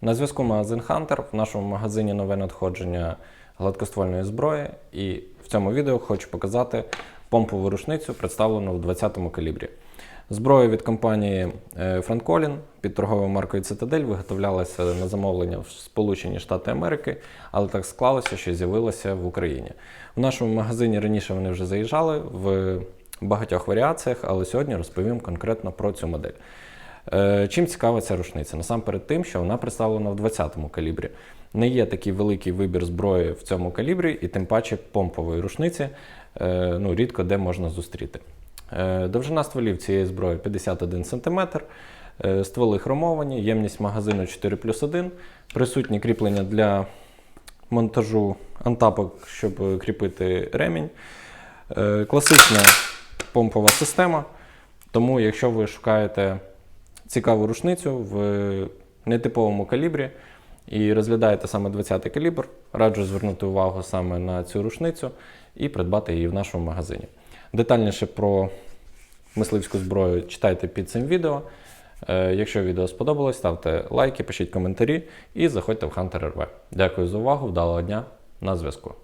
На зв'язку магазин Hunter. В нашому магазині нове надходження гладкоствольної зброї. І в цьому відео хочу показати помпову рушницю, представлену в 20-му калібрі. Зброя від компанії е, Francolin під торговою маркою Citadel виготовлялася на замовлення в Сполучені Штати Америки, але так склалося, що з'явилася в Україні. В нашому магазині раніше вони вже заїжджали в багатьох варіаціях, але сьогодні розповім конкретно про цю модель. Е, Чим цікава ця рушниця? Насамперед тим, що вона представлена в 20-му калібрі. Не є такий великий вибір зброї в цьому калібрі, і тим паче помпової рушниці е, ну, рідко де можна зустріти. Е, Довжина стволів цієї зброї 51 см, стволи хромовані, ємність магазину 4 плюс 1, присутні кріплення для монтажу антапок, щоб кріпити ремінь. Класична помпова система. Тому, якщо ви шукаєте цікаву рушницю в нетиповому калібрі і розглядаєте саме 20-й калібр, раджу звернути увагу саме на цю рушницю і придбати її в нашому магазині. Детальніше про мисливську зброю читайте під цим відео. Е, Якщо відео сподобалось, ставте лайки, пишіть коментарі і заходьте в Hunter RV. Дякую за увагу, вдалого дня на зв'язку.